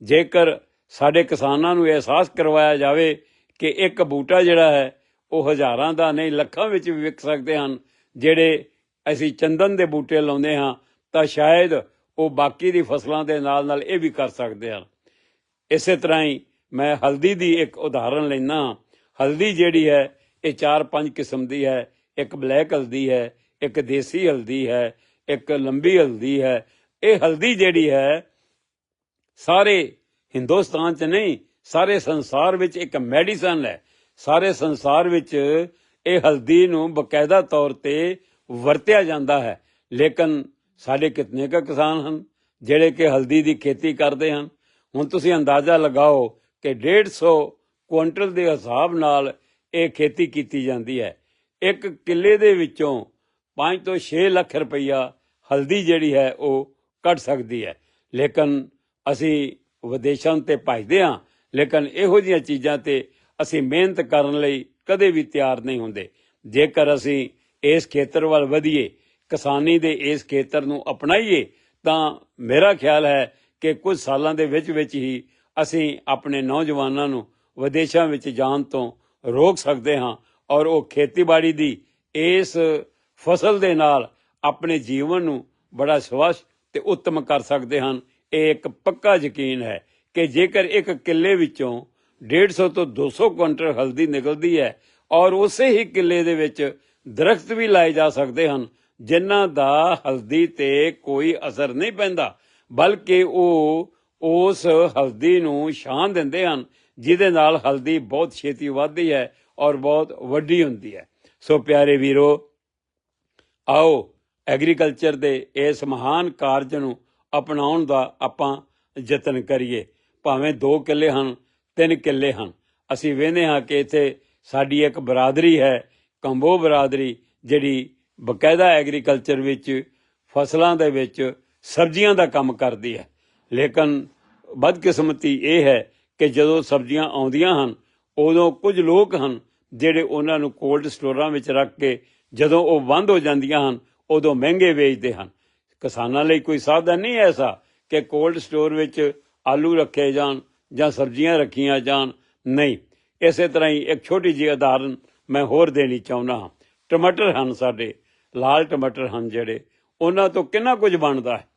ਜੇਕਰ ਸਾਡੇ ਕਿਸਾਨਾਂ ਨੂੰ ਅਹਿਸਾਸ ਕਰਵਾਇਆ ਜਾਵੇ ਕਿ ਇੱਕ ਬੂਟਾ ਜਿਹੜਾ ਹੈ, ਉਹ ਹਜ਼ਾਰਾਂ ਦਾ ਨਹੀਂ, ਲੱਖਾਂ ਵਿੱਚ ਵੀ ਵਿਕ ਸਕਦੇ ਹਨ, ਜਿਹੜੇ ਅਸੀਂ ਚੰਦਨ ਦੇ ਬੂਟੇ ਲਾਉਂਦੇ ਹਾਂ, ਤਾਂ ਸ਼ਾਇਦ ਉਹ ਬਾਕੀ ਦੀ ਫਸਲਾਂ ਦੇ ਨਾਲ ਨਾਲ ਇਹ ਵੀ ਕਰ ਸਕਦੇ ਹਨ। ਇਸੇ ਤਰ੍ਹਾਂ ਹੀ ਮੈਂ ਹਲਦੀ ਦੀ ਇੱਕ ਉਦਾਹਰਨ ਲੈਣਾ ਹਲਦੀ ਜਿਹੜੀ ਹੈ, ਇਹ ਚਾਰ ਪੰਜ ਕਿਸਮ ਦੀ ਹੈ। ਇੱਕ ਬਲੈਕ ਹਲਦੀ ਹੈ, ਇੱਕ ਦੇਸੀ ਹਲਦੀ ਹੈ, ਇੱਕ ਲੰਬੀ ਹਲਦੀ ਹੈ। ਇਹ ਹਲਦੀ ਜਿਹੜੀ ਹੈ, ਸਾਰੇ ਹਿੰਦੁਸਤਾਨ 'ਚ ਨਹੀਂ, ਸਾਰੇ ਸੰਸਾਰ ਵਿੱਚ ਇੱਕ ਮੈਡੀਸਨ ਹੈ। ਸਾਰੇ ਸੰਸਾਰ ਵਿੱਚ ਇਹ ਹਲਦੀ ਨੂੰ ਬਕਾਇਦਾ ਤੌਰ ਤੇ ਵਰਤਿਆ ਜਾਂਦਾ ਹੈ। ਲੇਕਿਨ ਸਾਡੇ ਕਿਤਨੇ ਕੁ ਕਿਸਾਨ ਹਨ, ਜਿਹੜੇ ਕਿ ਹਲਦੀ ਦੀ ਖੇਤੀ ਕਰਦੇ ਹਨ? ਹੁਣ ਤੁਸੀਂ ਅੰਦਾਜ਼ਾ ਲਗਾਓ ਕਿ 150 ਕੁਇੰਟਲ ਦੇ ਹਿਸਾਬ ਨਾਲ ਇਹ ਖੇਤੀ ਕੀਤੀ ਜਾਂਦੀ ਹੈ। ਇੱਕ ਕਿੱਲੇ ਦੇ ਵਿੱਚੋਂ 5 ਤੋਂ 6 ਲੱਖ ਰੁਪਈਆ ਹਲਦੀ ਜਿਹੜੀ ਹੈ ਉਹ ਕੱਢ ਸਕਦੀ ਹੈ। ਲੇਕਿਨ ਅਸੀਂ ਵਿਦੇਸ਼ਾਂ ਤੇ ਭਜਦੇ ਹਾਂ, ਲੇਕਿਨ ਇਹੋ ਜਿਹੀਆਂ ਚੀਜ਼ਾਂ ਤੇ ਅਸੀਂ ਮਿਹਨਤ ਕਰਨ ਲਈ ਕਦੇ ਵੀ ਤਿਆਰ ਨਹੀਂ ਹੁੰਦੇ। ਜੇਕਰ ਅਸੀਂ ਇਸ ਖੇਤਰ ਵੱਲ ਵਧੀਏ, ਕਿਸਾਨੀ ਦੇ ਇਸ ਖੇਤਰ ਨੂੰ ਅਪਣਾਈਏ, ਤਾਂ ਮੇਰਾ ਖਿਆਲ ਹੈ ਕਿ ਕੁਝ ਸਾਲਾਂ ਦੇ ਵਿੱਚ ਵਿੱਚ ਹੀ ਅਸੀਂ ਆਪਣੇ ਨੌਜਵਾਨਾਂ ਨੂੰ ਵਿਦੇਸ਼ਾਂ ਵਿੱਚ ਜਾਣ ਤੋਂ ਰੋਕ ਸਕਦੇ ਹਾਂ ਔਰ ਉਹ ਖੇਤੀਬਾੜੀ ਦੀ ਇਸ ਫਸਲ ਦੇ ਨਾਲ ਆਪਣੇ ਜੀਵਨ ਨੂੰ ਬੜਾ ਸਵੱਛ ਤੇ ਉੱਤਮ ਕਰ ਸਕਦੇ ਹਨ। ਇਹ ਇੱਕ ਪੱਕਾ ਯਕੀਨ ਹੈ ਕਿ ਜੇਕਰ ਇੱਕ ਕਿੱਲੇ ਵਿੱਚੋਂ 150 ਤੋਂ 200 ਕੁਇੰਟਲ ਹਲਦੀ ਨਿਕਲਦੀ ਹੈ ਔਰ ਉਸੇ ਹੀ ਕਿੱਲੇ ਦੇ ਵਿੱਚ ਦਰਖਤ ਵੀ ਲਾਏ ਜਾ ਸਕਦੇ ਹਨ, ਜਿਨ੍ਹਾਂ ਦਾ ਹਲਦੀ ਤੇ ਕੋਈ ਅਸਰ ਨਹੀਂ ਪੈਂਦਾ। ਬਲਕਿ ਉਹ ਉਸ ਹਲਦੀ ਨੂੰ ਛਾਂ ਦਿੰਦੇ ਹਨ, ਜਿਹਦੇ ਨਾਲ ਹਲਦੀ ਬਹੁਤ ਛੇਤੀ ਵੱਧਦੀ ਹੈ ਔਰ ਬਹੁਤ ਵੱਡੀ ਹੁੰਦੀ ਹੈ। ਸੋ ਪਿਆਰੇ ਵੀਰੋ, ਆਓ ਐਗਰੀਕਲਚਰ ਦੇ ਇਸ ਮਹਾਨ ਕਾਰਜ ਨੂੰ ਅਪਣਾਉਣ ਦਾ ਆਪਾਂ ਯਤਨ ਕਰੀਏ। ਭਾਵੇਂ 2 ਕਿੱਲੇ ਹਨ 3 ਕਿੱਲੇ ਹਨ। ਅਸੀਂ ਵੇਖਦੇ ਹਾਂ ਕਿ ਇੱਥੇ ਸਾਡੀ ਇੱਕ ਬਰਾਦਰੀ ਹੈ, ਕੰਬੋ ਬਰਾਦਰੀ, ਜਿਹੜੀ ਬਕਾਇਦਾ ਐਗਰੀਕਲਚਰ ਵਿੱਚ ਫਸਲਾਂ ਦੇ ਵਿੱਚ ਸਬਜ਼ੀਆਂ ਦਾ ਕੰਮ ਕਰਦੀ ਹੈ। ਲੇਕਿਨ ਬਦਕਿਸਮਤੀ ਇਹ ਹੈ ਕਿ ਜਦੋਂ ਸਬਜ਼ੀਆਂ ਆਉਂਦੀਆਂ ਹਨ, ਉਦੋਂ ਕੁਝ ਲੋਕ ਹਨ ਜਿਹੜੇ ਉਹਨਾਂ ਨੂੰ ਕੋਲਡ ਸਟੋਰਾਂ ਵਿੱਚ ਰੱਖ ਕੇ ਜਦੋਂ ਉਹ ਬੰਦ ਹੋ ਜਾਂਦੀਆਂ ਹਨ, ਉਦੋਂ ਮਹਿੰਗੇ ਵੇਚਦੇ ਹਨ। ਕਿਸਾਨਾਂ ਲਈ ਕੋਈ ਸਾਧਨ ਨਹੀਂ ਐਸਾ ਕਿ ਕੋਲਡ ਸਟੋਰ ਵਿੱਚ ਆਲੂ ਰੱਖੇ ਜਾਣ ਜਾਂ ਸਬਜ਼ੀਆਂ ਰੱਖੀਆਂ ਜਾਣ। ਨਹੀਂ, ਇਸੇ ਤਰ੍ਹਾਂ ਹੀ ਇੱਕ ਛੋਟੀ ਜਿਹੀ ਉਦਾਹਰਨ ਮੈਂ ਹੋਰ ਦੇਣੀ ਚਾਹੁੰਦਾ ਹਾਂ। ਟਮਾਟਰ ਹਨ ਸਾਡੇ, ਲਾਲ ਟਮਾਟਰ ਹਨ ਜਿਹੜੇ, ਉਹਨਾਂ ਤੋਂ ਕਿੰਨਾ ਕੁਝ ਬਣਦਾ ਹੈ?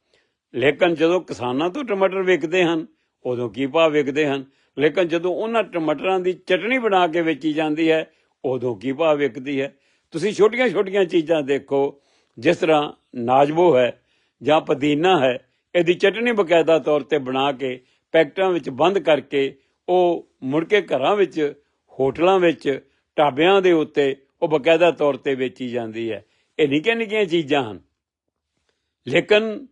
ਲੇਕਿਨ ਜਦੋਂ ਕਿਸਾਨਾਂ ਤੋਂ ਟਮਾਟਰ ਵਿਕਦੇ ਹਨ, ਉਦੋਂ ਕੀ ਭਾਅ ਵਿਕਦੇ ਹਨ? ਲੇਕਿਨ ਜਦੋਂ ਉਹਨਾਂ ਟਮਾਟਰਾਂ ਦੀ ਚਟਣੀ ਬਣਾ ਕੇ ਵੇਚੀ ਜਾਂਦੀ ਹੈ, ਉਦੋਂ ਕੀ ਭਾਅ ਵਿਕਦੀ ਹੈ? ਤੁਸੀਂ ਛੋਟੀਆਂ-ਛੋਟੀਆਂ ਚੀਜ਼ਾਂ ਦੇਖੋ, ਜਿਸ ਤਰ੍ਹਾਂ ਨਾਜਬੋ ਹੈ ਜਾਂ ਪੁਦੀਨਾ ਹੈ, ਇਹਦੀ ਚਟਣੀ ਬਕਾਇਦਾ ਤੌਰ ਤੇ ਬਣਾ ਕੇ ਪੈਕਟਾਂ ਵਿੱਚ ਬੰਦ ਕਰਕੇ ਉਹ ਮੁੜ ਕੇ ਘਰਾਂ ਵਿੱਚ, ਹੋਟਲਾਂ ਵਿੱਚ, ਢਾਬਿਆਂ ਦੇ ਉੱਤੇ ਉਹ ਬਕਾਇਦਾ ਤੌਰ ਤੇ ਵੇਚੀ ਜਾਂਦੀ ਹੈ। ਇਹ ਨਿੱਕੀਆਂ ਨਿੱਕੀਆਂ ਚੀਜ਼ਾਂ ਹਨ। ਲੇਕਿਨ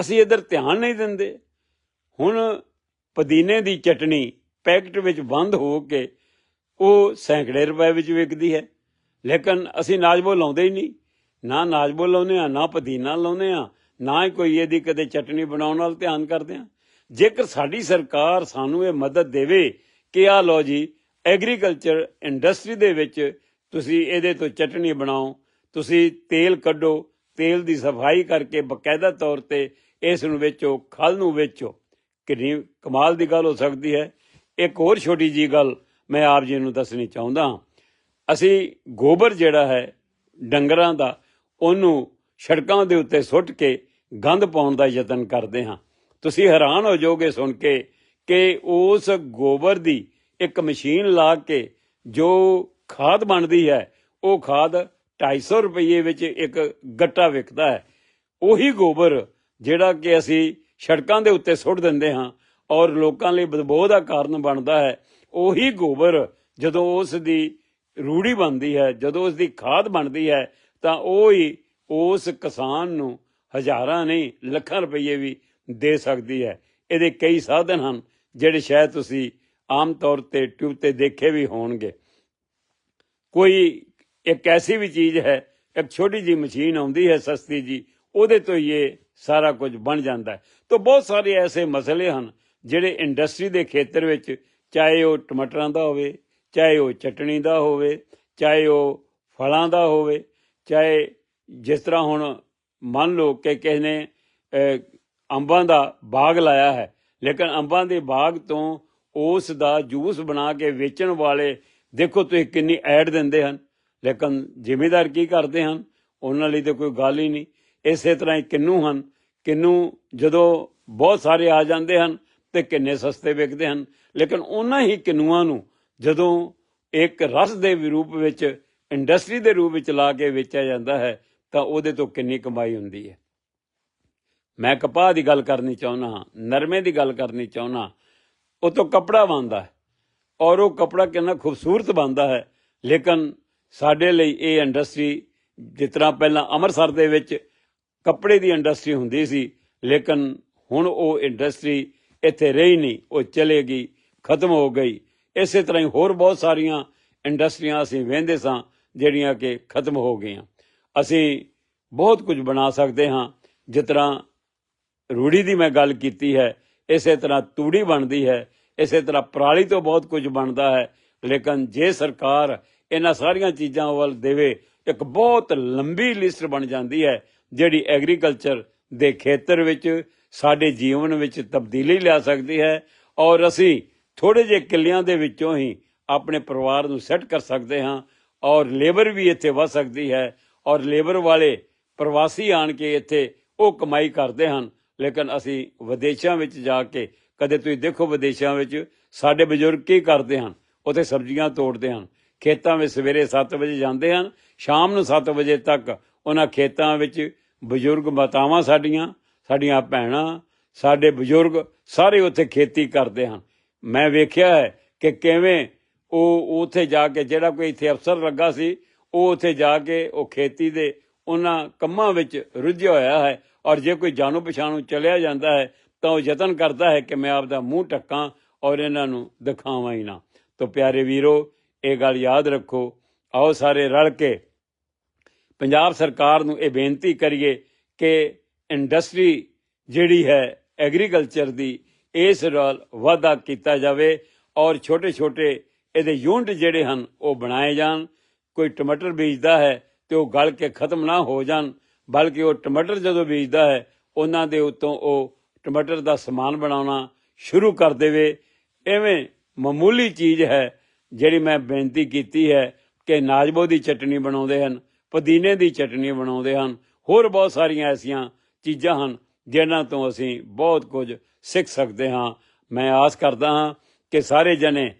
ਅਸੀਂ ਇਧਰ ਧਿਆਨ ਨਹੀਂ ਦਿੰਦੇ। ਹੁਣ ਪੁਦੀਨੇ ਦੀ ਚਟਣੀ ਪੈਕਟ ਵਿੱਚ ਬੰਦ ਹੋ ਕੇ ਉਹ ਸੈਂਕੜੇ ਰੁਪਏ ਵਿੱਚ ਵਿਕਦੀ ਹੈ। ਲੇਕਿਨ ਅਸੀਂ ਨਾਜਬੋ ਲਾਉਂਦੇ ਹੀ ਨਹੀਂ। ਨਾ ਨਾਜਬੋ ਲਾਉਂਦੇ ਆ ਨਾ ਪੁਦੀਨਾ ਲਾਉਂਦੇ ਆ ਨਾ ਹੀ ਕੋਈ ਇਹਦੀ ਕਦੇ ਚਟਣੀ ਬਣਾਉਣ ਨਾਲ ਧਿਆਨ ਕਰਦੇ ਆ ਜੇਕਰ ਸਾਡੀ ਸਰਕਾਰ ਸਾਨੂੰ ਇਹ ਮਦਦ ਦੇਵੇ ਕਿ ਆ ਲੋ ਜੀ, ਐਗਰੀਕਲਚਰ ਇੰਡਸਟਰੀ ਦੇ ਵਿੱਚ ਤੁਸੀਂ ਇਹਦੇ ਤੋਂ ਚਟਣੀ ਬਣਾਓ, ਤੁਸੀਂ ਤੇਲ ਕੱਢੋ, ਤੇਲ ਦੀ ਸਫ਼ਾਈ ਕਰਕੇ ਬਕਾਇਦਾ ਤੌਰ ਤੇ ਇਸ ਨੂੰ ਵੇਚੋ, ਖਲ ਨੂੰ ਵੇਚੋ। ਕਿੰਨੀ ਕਮਾਲ ਦੀ ਗੱਲ ਹੋ ਸਕਦੀ ਹੈ। ਇੱਕ ਹੋਰ ਛੋਟੀ ਜੀ ਗੱਲ ਮੈਂ ਆਪ ਜੀ ਨੂੰ ਦੱਸਣੀ ਚਾਹੁੰਦਾ ਹਾਂ। ਅਸੀਂ ਗੋਬਰ ਜਿਹੜਾ ਹੈ, ਡੰਗਰਾਂ ਦਾ, ਉਹਨੂੰ ਸੜਕਾਂ ਦੇ ਉੱਤੇ ਸੁੱਟ ਕੇ ਗੰਦ ਪਾਉਣ ਦਾ ਯਤਨ ਕਰਦੇ ਹਾਂ। ਤੁਸੀਂ ਹੈਰਾਨ ਹੋ ਜਾਓਗੇ ਸੁਣ ਕੇ ਕਿ ਉਸ ਗੋਬਰ ਦੀ ਇੱਕ ਮਸ਼ੀਨ ਲਾ ਕੇ ਜੋ ਖਾਦ ਬਣਦੀ ਹੈ, ਉਹ ਖਾਦ 250 ਰੁਪਏ ਵਿੱਚ ਇੱਕ ਗੱਟਾ ਵਿਕਦਾ ਹੈ। ਉਹੀ ਗੋਬਰ ਜਿਹੜਾ ਕਿ ਅਸੀਂ ਸੜਕਾਂ ਦੇ ਉੱਤੇ ਸੁੱਟ ਦਿੰਦੇ ਹਾਂ ਔਰ ਲੋਕਾਂ ਲਈ ਬਦਬੂ ਦਾ ਕਾਰਨ ਬਣਦਾ ਹੈ, ਉਹੀ ਗੋਬਰ ਜਦੋਂ ਉਸ ਦੀ ਰੂੜੀ ਬਣਦੀ ਹੈ, ਜਦੋਂ ਉਸ ਦੀ ਖਾਦ ਬਣਦੀ ਹੈ, ਤਾਂ ਉਹ ਹੀ ਉਸ ਕਿਸਾਨ ਨੂੰ ਹਜ਼ਾਰਾਂ ਨਹੀਂ, ਲੱਖਾਂ ਰੁਪਏ ਵੀ ਦੇ ਸਕਦੀ ਹੈ। ਇਹਦੇ ਕਈ ਸਾਧਨ ਹਨ, ਜਿਹੜੇ ਸ਼ਾਇਦ ਤੁਸੀਂ ਆਮ ਤੌਰ ਤੇ ਟਿਊਬ ਤੇ ਦੇਖੇ ਵੀ ਹੋਣਗੇ। ਕੋਈ ਇੱਕ ਐਸੀ ਵੀ ਚੀਜ਼ ਹੈ, ਇੱਕ ਛੋਟੀ ਜੀ ਮਸ਼ੀਨ ਆਉਂਦੀ ਹੈ ਸਸਤੀ ਜੀ, ਉਹਦੇ ਤੋਂ ਹੀ ਇਹ ਸਾਰਾ ਕੁਝ ਬਣ ਜਾਂਦਾ ਹੈ। ਤਾਂ ਬਹੁਤ ਸਾਰੇ ਐਸੇ ਮਸਲੇ ਹਨ ਜਿਹੜੇ ਇੰਡਸਟਰੀ ਦੇ ਖੇਤਰ ਵਿੱਚ ਚਾਹੇ ਉਹ ਟਮਾਟਰਾਂ ਦਾ ਹੋਵੇ, ਚਾਹੇ ਉਹ ਚਟਣੀ ਦਾ ਹੋਵੇ, ਚਾਹੇ ਉਹ ਫਲਾਂ ਦਾ ਹੋਵੇ, ਚਾਹੇ ਜਿਸ ਤਰ੍ਹਾਂ ਹੁਣ ਮੰਨ ਲਓ ਕਿ ਕਿਸੇ ਨੇ ਅੰਬਾਂ ਦਾ ਬਾਗ ਲਾਇਆ ਹੈ, ਲੇਕਿਨ ਅੰਬਾਂ ਦੇ ਬਾਗ ਤੋਂ ਉਸ ਦਾ ਜੂਸ ਬਣਾ ਕੇ ਵੇਚਣ ਵਾਲੇ ਦੇਖੋ ਤੁਸੀਂ ਕਿੰਨੀ ਐਡ ਦਿੰਦੇ ਹਨ। ਲੇਕਿਨ ਜ਼ਿਮੀਦਾਰ ਕੀ ਕਰਦੇ ਹਨ? ਉਹਨਾਂ ਲਈ ਤਾਂ ਕੋਈ ਗੱਲ ਹੀ ਨਹੀਂ। ਇਸੇ ਤਰ੍ਹਾਂ ਹੀ ਕਿੰਨੂ ਹਨ। ਕਿੰਨੂ ਜਦੋਂ ਬਹੁਤ ਸਾਰੇ ਆ ਜਾਂਦੇ ਹਨ ਤੇ ਕਿੰਨੇ ਸਸਤੇ ਵਿਕਦੇ ਹਨ। ਲੇਕਿਨ ਉਹਨਾਂ ਹੀ ਕਿੰਨੂਆਂ ਨੂੰ ਜਦੋਂ ਇੱਕ ਰਸ ਦੇ ਰੂਪ ਵਿੱਚ, ਇੰਡਸਟਰੀ ਦੇ ਰੂਪ ਵਿੱਚ ਲਾ ਕੇ ਵੇਚਿਆ ਜਾਂਦਾ ਹੈ, ਤਾਂ ਉਹਦੇ ਤੋਂ ਕਿੰਨੀ ਕਮਾਈ ਹੁੰਦੀ ਹੈ। ਮੈਂ ਕਪਾਹ ਦੀ ਗੱਲ ਕਰਨੀ ਚਾਹੁੰਦਾ ਹਾਂ, ਨਰਮੇ ਦੀ ਗੱਲ ਕਰਨੀ ਚਾਹੁੰਦਾ ਉਹ ਤੋਂ ਕਪੜਾ ਬਣਦਾ ਹੈ ਔਰ ਉਹ ਕਪੜਾ ਕਿੰਨਾ ਖੂਬਸੂਰਤ ਬਣਦਾ ਹੈ। ਲੇਕਿਨ ਸਾਡੇ ਲਈ ਇਹ ਇੰਡਸਟਰੀ ਜਿਸ ਤਰ੍ਹਾਂ ਪਹਿਲਾਂ ਅੰਮ੍ਰਿਤਸਰ ਦੇ ਵਿੱਚ ਕੱਪੜੇ ਦੀ ਇੰਡਸਟਰੀ ਹੁੰਦੀ ਸੀ, ਲੇਕਿਨ ਹੁਣ ਉਹ ਇੰਡਸਟਰੀ ਇੱਥੇ ਰਹੀ ਨਹੀਂ, ਉਹ ਚਲੇ ਗਈ, ਖਤਮ ਹੋ ਗਈ। ਇਸੇ ਤਰ੍ਹਾਂ ਹੀ ਹੋਰ ਬਹੁਤ ਸਾਰੀਆਂ ਇੰਡਸਟਰੀਆਂ ਅਸੀਂ ਵੇਂਦੇ ਸਾਂ, ਜਿਹੜੀਆਂ ਕਿ ਖਤਮ ਹੋ ਗਈਆਂ। ਅਸੀਂ ਬਹੁਤ ਕੁਝ ਬਣਾ ਸਕਦੇ ਹਾਂ। ਜਿਸ ਤਰ੍ਹਾਂ ਰੂੜੀ ਦੀ ਮੈਂ ਗੱਲ ਕੀਤੀ ਹੈ, ਇਸੇ ਤਰ੍ਹਾਂ ਤੂੜੀ ਬਣਦੀ ਹੈ, ਇਸੇ ਤਰ੍ਹਾਂ ਪਰਾਲੀ ਤੋਂ ਬਹੁਤ ਕੁਝ ਬਣਦਾ ਹੈ। ਲੇਕਿਨ ਜੇ ਸਰਕਾਰ ਇਹਨਾਂ ਸਾਰੀਆਂ ਚੀਜ਼ਾਂ ਵੱਲ ਦੇਵੇ, ਇੱਕ ਬਹੁਤ ਲੰਬੀ ਲਿਸਟ ਬਣ ਜਾਂਦੀ ਹੈ। ਜਿਹੜੀ ਐਗਰੀਕਲਚਰ ਦੇ ਖੇਤਰ ਵਿੱਚ ਸਾਡੇ ਜੀਵਨ ਵਿੱਚ ਤਬਦੀਲੀ ਲਿਆ ਸਕਦੀ ਹੈ ਔਰ ਅਸੀਂ ਥੋੜੇ ਜਿਹੇ ਕਿੱਲਿਆਂ ਦੇ ਵਿੱਚੋਂ ਹੀ ਆਪਣੇ ਪਰਿਵਾਰ ਨੂੰ ਸੈੱਟ ਕਰ ਸਕਦੇ ਹਾਂ ਔਰ ਲੇਬਰ ਵੀ ਇੱਥੇ ਵਧ ਸਕਦੀ ਹੈ ਔਰ ਲੇਬਰ ਵਾਲੇ ਪ੍ਰਵਾਸੀ ਆਣ ਕੇ ਇੱਥੇ ਉਹ ਕਮਾਈ ਕਰਦੇ ਹਨ, ਲੇਕਿਨ ਅਸੀਂ ਵਿਦੇਸ਼ਾਂ ਵਿੱਚ ਜਾ ਕੇ, ਕਦੇ ਤੁਸੀਂ ਦੇਖੋ ਵਿਦੇਸ਼ਾਂ ਵਿੱਚ ਸਾਡੇ ਬਜ਼ੁਰਗ ਕੀ ਕਰਦੇ ਹਨ? ਉੱਥੇ ਸਬਜ਼ੀਆਂ ਤੋੜਦੇ ਹਨ। ਖੇਤਾਂ ਵਿੱਚ ਸਵੇਰੇ 7 ਵਜੇ ਜਾਂਦੇ ਹਨ, ਸ਼ਾਮ ਨੂੰ 7 ਵਜੇ ਤੱਕ ਉਹਨਾਂ ਖੇਤਾਂ ਵਿੱਚ ਬਜ਼ੁਰਗ ਮਾਤਾਵਾਂ ਸਾਡੀਆਂ ਸਾਡੀਆਂ ਭੈਣਾਂ, ਸਾਡੇ ਬਜ਼ੁਰਗ ਸਾਰੇ ਉੱਥੇ ਖੇਤੀ ਕਰਦੇ ਹਨ। ਮੈਂ ਵੇਖਿਆ ਹੈ ਕਿ ਕਿਵੇਂ ਉਹ ਉੱਥੇ ਜਾ ਕੇ ਜਿਹੜਾ ਕੋਈ ਇੱਥੇ ਅਫਸਰ ਲੱਗਾ ਸੀ, ਉਹ ਉੱਥੇ ਜਾ ਕੇ ਉਹ ਖੇਤੀ ਦੇ ਉਹਨਾਂ ਕੰਮਾਂ ਵਿੱਚ ਰੁੱਝਿਆ ਹੋਇਆ ਹੈ ਔਰ ਜੇ ਕੋਈ ਜਾਣੂ ਪਛਾਣੂ ਚਲਿਆ ਜਾਂਦਾ ਹੈ ਤਾਂ ਉਹ ਯਤਨ ਕਰਦਾ ਹੈ ਕਿ ਮੈਂ ਆਪਦਾ ਮੂੰਹ ਟੱਕਾਂ ਔਰ ਇਹਨਾਂ ਨੂੰ ਦਿਖਾਵਾਂ ਹੀ ਨਾ। ਤਾਂ ਪਿਆਰੇ ਵੀਰੋ, ਇਹ ਗੱਲ ਯਾਦ ਰੱਖੋ। ਆਓ ਸਾਰੇ ਰਲ ਕੇ ਪੰਜਾਬ ਸਰਕਾਰ ਨੂੰ ਇਹ ਬੇਨਤੀ ਕਰੀਏ ਕਿ ਇੰਡਸਟਰੀ ਜਿਹੜੀ ਹੈ, ਐਗਰੀਕਲਚਰ ਦੀ, ਇਸ ਨਾਲ ਵਾਧਾ ਕੀਤਾ ਜਾਵੇ ਔਰ ਛੋਟੇ ਛੋਟੇ ਇਹਦੇ ਯੂਨਿਟ ਜਿਹੜੇ ਹਨ, ਉਹ ਬਣਾਏ ਜਾਣ। ਕੋਈ ਟਮਾਟਰ ਬੀਜਦਾ ਹੈ ਤੇ ਉਹ ਗਲ ਕੇ ਖਤਮ ਨਾ ਹੋ ਜਾਣ, ਬਲਕਿ ਉਹ ਟਮਾਟਰ ਜਦੋਂ ਬੀਜਦਾ ਹੈ, ਉਹਨਾਂ ਦੇ ਉੱਤੋਂ ਉਹ ਟਮਾਟਰ ਦਾ ਸਮਾਨ ਬਣਾਉਣਾ ਸ਼ੁਰੂ ਕਰ ਦੇਵੇ। ਐਵੇਂ ਮਾਮੂਲੀ ਚੀਜ਼ ਹੈ ਜਿਹੜੀ ਮੈਂ ਬੇਨਤੀ ਕੀਤੀ ਹੈ ਕਿ ਨਾਜਬੋ ਦੀ ਚਟਣੀ ਬਣਾਉਂਦੇ ਹਨ ਪੁਦੀਨੇ ਦੀ ਚਟਨੀ ਬਣਾਉਂਦੇ ਹਨ। ਹੋਰ ਬਹੁਤ ਸਾਰੀਆਂ ਐਸੀਆਂ ਚੀਜ਼ਾਂ ਹਨ ਜਿਨ੍ਹਾਂ ਤੋਂ ਅਸੀਂ ਬਹੁਤ ਕੁਝ ਸਿੱਖ ਸਕਦੇ ਹਾਂ। ਮੈਂ ਆਸ ਕਰਦਾ ਹਾਂ ਕਿ ਸਾਰੇ ਜਣੇ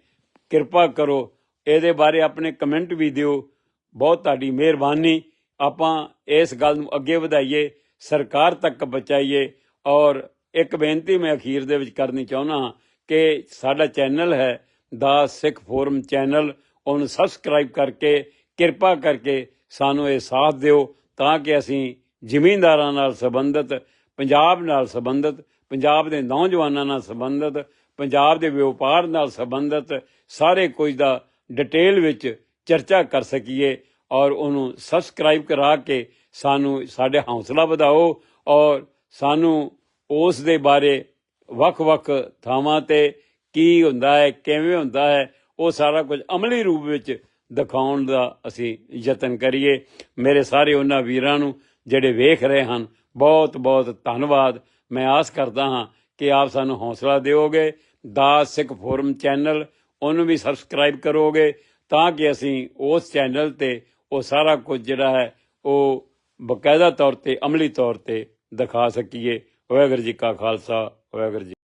ਕਿਰਪਾ ਕਰੋ, ਇਹਦੇ ਬਾਰੇ ਆਪਣੇ ਕਮੈਂਟ ਵੀ ਦਿਓ। ਬਹੁਤ ਤੁਹਾਡੀ ਮਿਹਰਬਾਨੀ। ਆਪਾਂ ਇਸ ਗੱਲ ਨੂੰ ਅੱਗੇ ਵਧਾਈਏ, ਸਰਕਾਰ ਤੱਕ ਪਹੁੰਚਾਈਏ ਔਰ ਇੱਕ ਬੇਨਤੀ ਮੈਂ ਅਖੀਰ ਦੇ ਵਿੱਚ ਕਰਨੀ ਚਾਹੁੰਦਾ ਹਾਂ ਕਿ ਸਾਡਾ ਚੈਨਲ ਹੈ ਦਾ ਸਿੱਖ ਫੋਰਮ ਚੈਨਲ, ਉਹਨੂੰ ਸਬਸਕ੍ਰਾਈਬ ਕਰਕੇ, ਕਿਰਪਾ ਕਰਕੇ ਸਾਨੂੰ ਇਹ ਸਾਥ ਦਿਓ ਤਾਂ ਕਿ ਅਸੀਂ ਜ਼ਿਮੀਂਦਾਰਾਂ ਨਾਲ ਸੰਬੰਧਿਤ, ਪੰਜਾਬ ਨਾਲ ਸੰਬੰਧਿਤ, ਪੰਜਾਬ ਦੇ ਨੌਜਵਾਨਾਂ ਨਾਲ ਸੰਬੰਧਿਤ, ਪੰਜਾਬ ਦੇ ਵਪਾਰ ਨਾਲ ਸੰਬੰਧਿਤ ਸਾਰੇ ਕੁਝ ਦਾ ਡਿਟੇਲ ਵਿੱਚ ਚਰਚਾ ਕਰ ਸਕੀਏ ਔਰ ਉਹਨੂੰ ਸਬਸਕ੍ਰਾਈਬ ਕਰਾ ਕੇ ਸਾਨੂੰ ਸਾਡੇ ਹੌਸਲਾ ਵਧਾਓ ਔਰ ਸਾਨੂੰ ਉਸ ਦੇ ਬਾਰੇ ਵੱਖ-ਵੱਖ ਥਾਵਾਂ ਤੇ ਕੀ ਹੁੰਦਾ ਹੈ, ਕਿਵੇਂ ਹੁੰਦਾ ਹੈ, ਉਹ ਸਾਰਾ ਕੁਝ ਅਮਲੀ ਰੂਪ ਵਿੱਚ ਦਿਖਾਉਣ ਦਾ ਅਸੀਂ ਯਤਨ ਕਰੀਏ। ਮੇਰੇ ਸਾਰੇ ਉਹਨਾਂ ਵੀਰਾਂ ਨੂੰ ਜਿਹੜੇ ਵੇਖ ਰਹੇ ਹਨ, ਬਹੁਤ ਬਹੁਤ ਧੰਨਵਾਦ। ਮੈਂ ਆਸ ਕਰਦਾ ਹਾਂ ਕਿ ਆਪ ਸਾਨੂੰ ਹੌਸਲਾ ਦਿਓਗੇ। ਦਾਸ ਸਿੱਖ ਫੋਰਮ ਚੈਨਲ, ਉਹਨੂੰ ਵੀ ਸਬਸਕ੍ਰਾਈਬ ਕਰੋਗੇ ਤਾਂ ਕਿ ਅਸੀਂ ਉਸ ਚੈਨਲ ਤੇ ਉਹ ਸਾਰਾ ਕੁਝ ਜਿਹੜਾ ਹੈ, ਉਹ ਬਕਾਇਦਾ ਤੌਰ ਤੇ ਅਮਲੀ ਤੌਰ ਤੇ ਦਿਖਾ ਸਕੀਏ। ਵਾਹਿਗੁਰੂ ਜੀ ਕਾ ਖਾਲਸਾ, ਵਾਹਿਗੁਰੂ ਜੀ